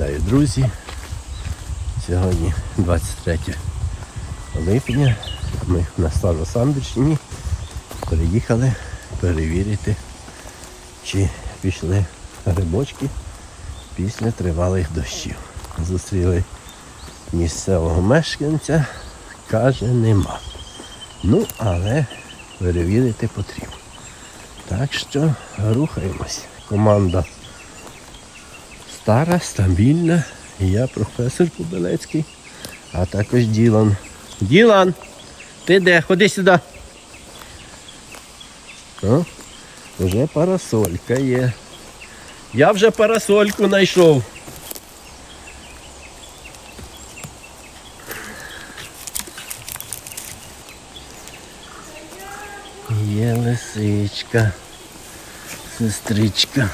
Вітаю, друзі. Сьогодні 23 липня. Ми на Старосамбірщині приїхали перевірити, чи пішли грибочки після тривалих дощів. Зустріли місцевого мешканця, каже, нема. Ну, але перевірити потрібно. Так що рухаємось. Команда стара, стабільна. Я професор Кубелецький, а також Ділан. Ділан! Ти де? Ходи сюди. О, вже парасолька є. Я вже парасольку знайшов. Є лисичка, сестричка.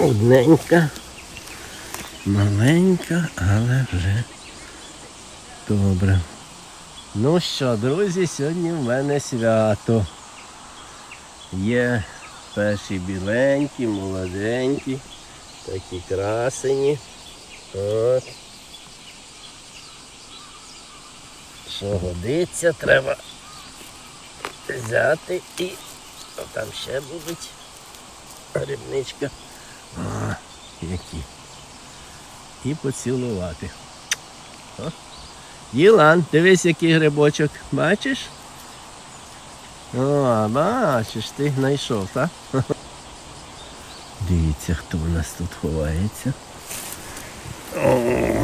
Одненька, маленька, але вже добре. Ну що, друзі, сьогодні в мене свято. Є перші біленькі, молоденькі, такі красені. От. Що годиться, треба взяти і О, там ще будуть грибничка. А, які. І поцілувати. О. Ділан, дивись, який грибочок. Бачиш? О, бачиш, ти знайшов, так? Дивіться, хто у нас тут ховається. О.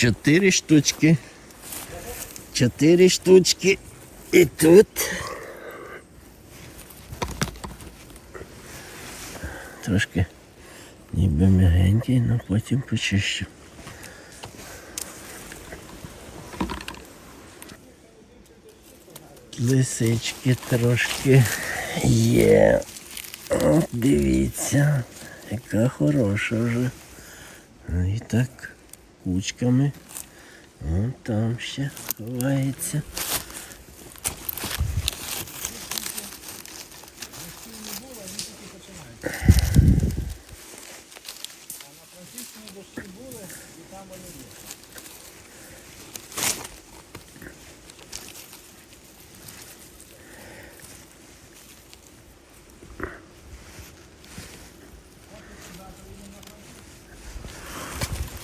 Чотири штучки. Чотири штучки. І тут. Трошки ніби м'ягенький, але потім почищу. Лисички трошки є. Дивіться, яка хороша вже. Ну, І так кучками. Вон там ще ховається.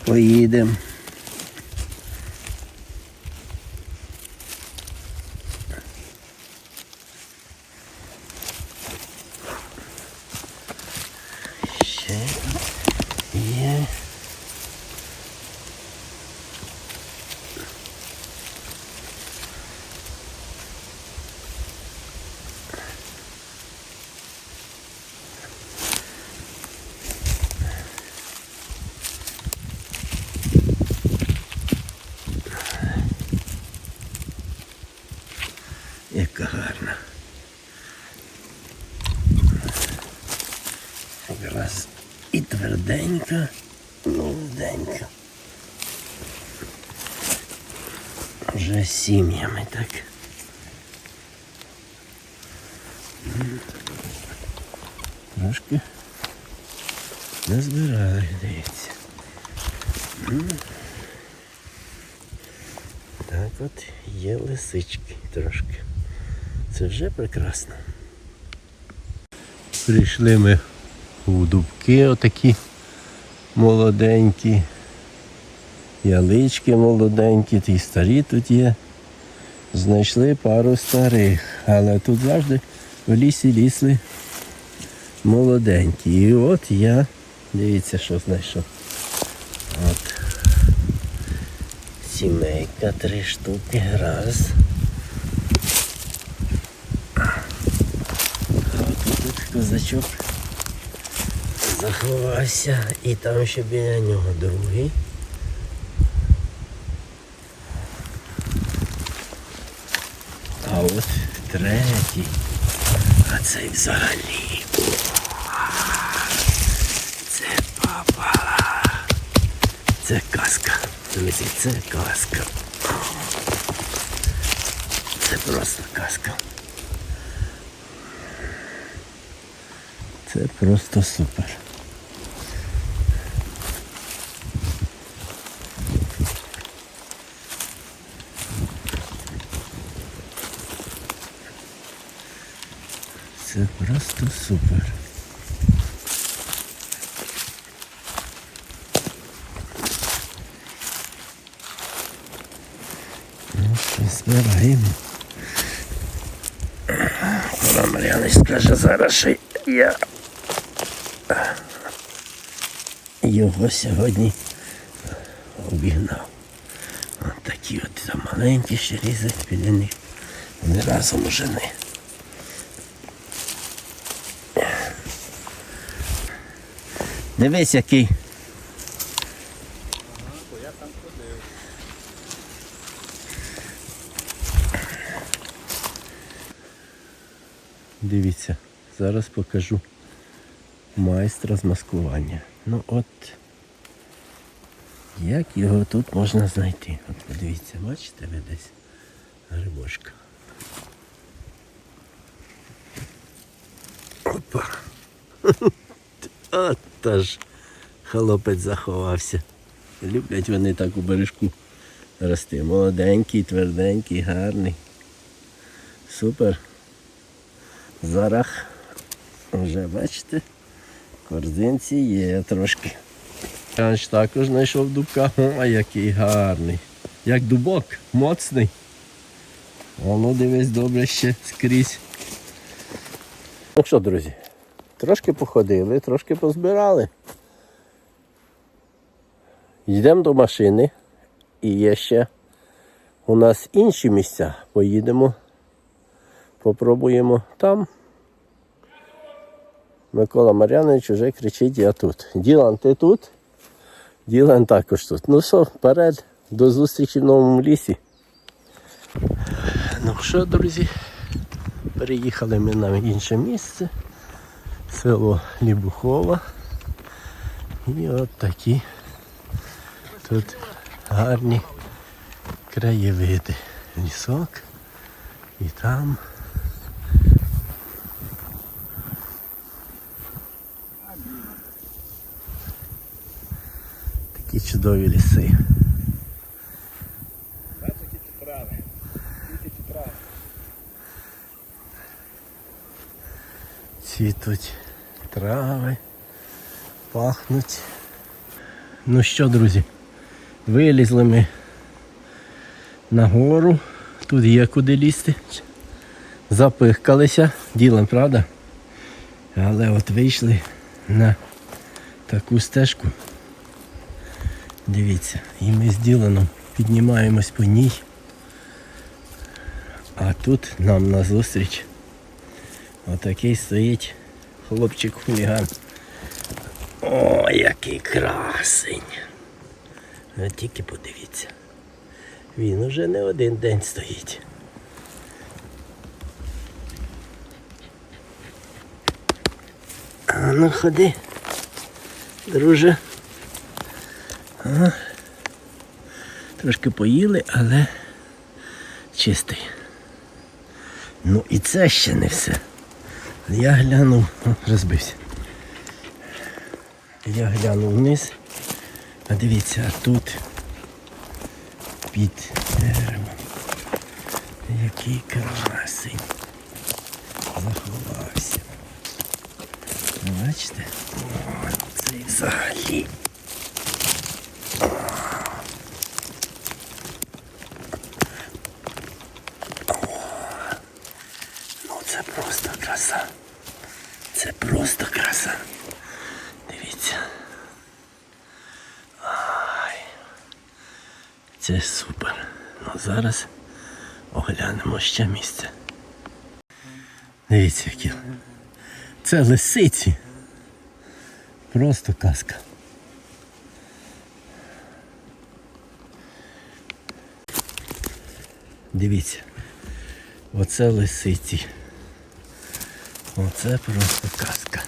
Поїдемо. Ще є. Яка гарна. Якраз і тверденька, молоденька. Вже сім'ями так. Трошки назбирали, дивіться. М. Так от є лисички трошки. Це вже прекрасно. Прийшли ми у дубки отакі молоденькі, ялички молоденькі, ті старі тут є. Знайшли пару старих, але тут завжди в лісі лісли молоденькі. І от я, дивіться, що знайшов. От. Сімейка, три штуки, раз. А тут козачок заховався і там ще біля нього другий. А от третій. А цей взагалі. Це папа. Це казка. Друзі, це казка. Це просто казка. Це просто супер. Це просто супер. Ну, що, збираємо. Пора Мар'яна скаже зараз, що я його сьогодні обігнав. От такі от маленькі ще різи біля них. Вони разом жени. Дивись, який. Дивіться, зараз покажу майстра з маскування. Ну от як його тут можна знайти? От подивіться, бачите ви десь грибочка. Опа. От та ж хлопець заховався. Люблять вони так у бережку рости. Молоденький, тверденький, гарний. Супер. Зараз вже бачите, корзинці є трошки. Я також знайшов дубка. О, який гарний. Як дубок, моцний. А ну дивись добре ще скрізь. Ну що, друзі, трошки походили, трошки позбирали. Йдемо до машини і є ще у нас інші місця. Поїдемо, попробуємо там. Микола Мар'янович вже кричить, я тут. Ділан, ти тут? Ділан також тут. Ну що, вперед, до зустрічі в новому лісі. Ну що, друзі, переїхали ми на інше місце, село Лібухова. І от такі тут гарні краєвиди. Лісок і там. Такі чудові ліси. Цвітуть трави, пахнуть. Ну що, друзі, вилізли ми на гору. Тут є куди лізти. Запихкалися, ділом, правда? Але от вийшли на таку стежку. Дивіться, і ми з Діланом піднімаємось по ній. А тут нам назустріч отакий стоїть хлопчик хуліган. О, який красень. Ви тільки подивіться. Він уже не один день стоїть. А ну ходи, друже. А. Трошки поїли, але чистий. Ну і це ще не все. Я глянув, розбився. Я глянув вниз. А дивіться, а тут під деревом. Який красень. Заховався. Бачите? О, це взагалі. Це просто краса. Це просто краса. Дивіться. Ай. Це супер. Ну зараз оглянемо ще місце. Дивіться, які. Це лисиці. Просто казка. Дивіться. Оце лисиці. Оце просто казка.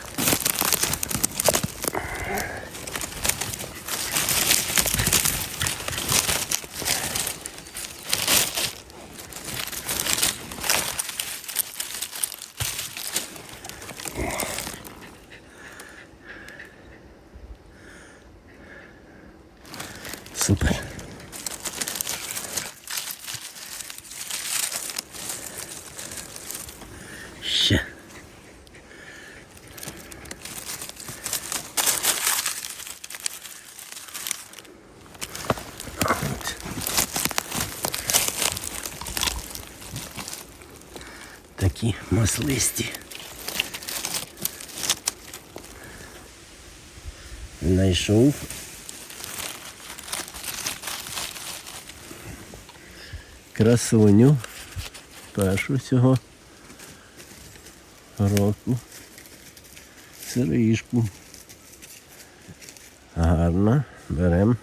Супер. Ще. От. Такі маслисті. Знайшов красуню першу цього року. Сиришку. Гарно. Беремо.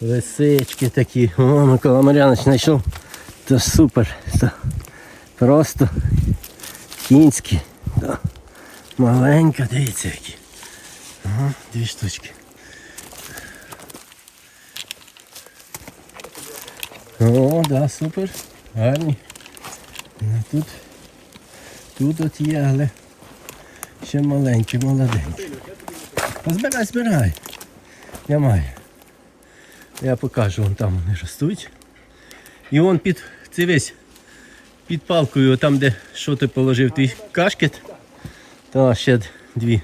Лисички такі. О, Микола Мар'янович знайшов. Це супер. Це просто кінські. Да. Маленька, дивіться які. Ага, дві штучки. О, да, супер. Гарні. Ну, Тут, тут от є, але ще маленькі, молоденькі. Збирай, збирай. Я маю. Я покажу, вон там вони ростуть. І вон під це весь під палкою, там де що ти положив твій кашкет. Та ще дві.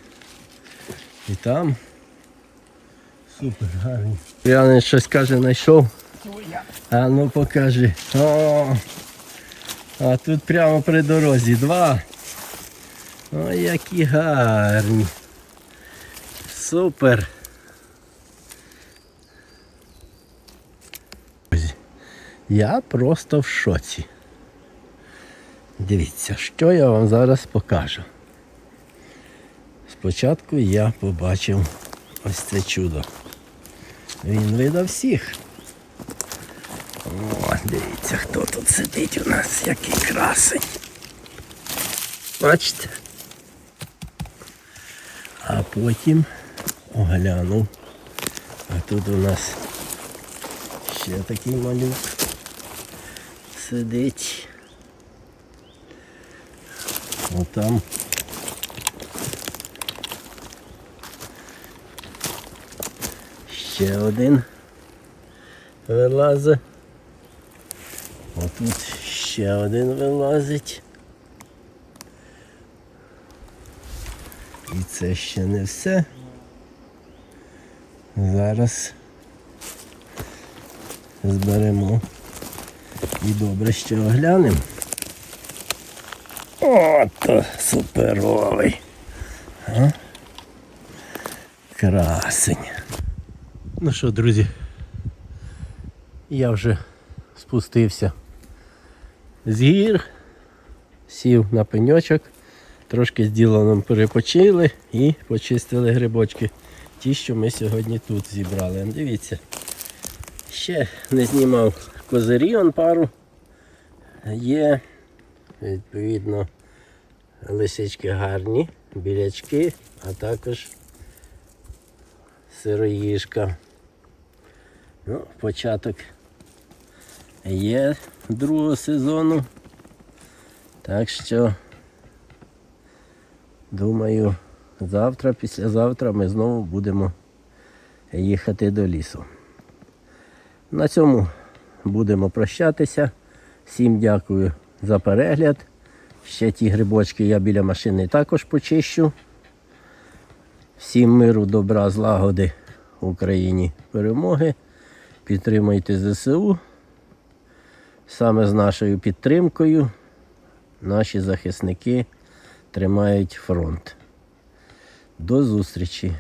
І там. Супер, гарні. Я щось каже, знайшов. А ну покажи. О, а тут прямо при дорозі два. Ой, які гарні. Супер. Я просто в шоці. Дивіться, що я вам зараз покажу. Спочатку я побачив ось це чудо. Він видав всіх. О, дивіться, хто тут сидить у нас, який красень. Бачите? А потім оглянув. А тут у нас ще такий малюк сидить. Отам. Ще один вилазить. Отут ще один вилазить. І це ще не все. Зараз зберемо і добре ще оглянемо. Ото суперовий. А? Красень. Ну що, друзі, я вже спустився з гір, сів на пеньочок, трошки з діланом перепочили і почистили грибочки. Ті, що ми сьогодні тут зібрали. Дивіться. Ще не знімав козирі, он пару. Є, відповідно, лисички гарні, білячки, а також сироїжка. Ну, початок є другого сезону. Так що, думаю, завтра, післязавтра ми знову будемо їхати до лісу. На цьому будемо прощатися. Всім дякую за перегляд. Ще ті грибочки я біля машини також почищу. Всім миру, добра, злагоди Україні перемоги. Підтримуйте ЗСУ. Саме з нашою підтримкою наші захисники тримають фронт. До зустрічі!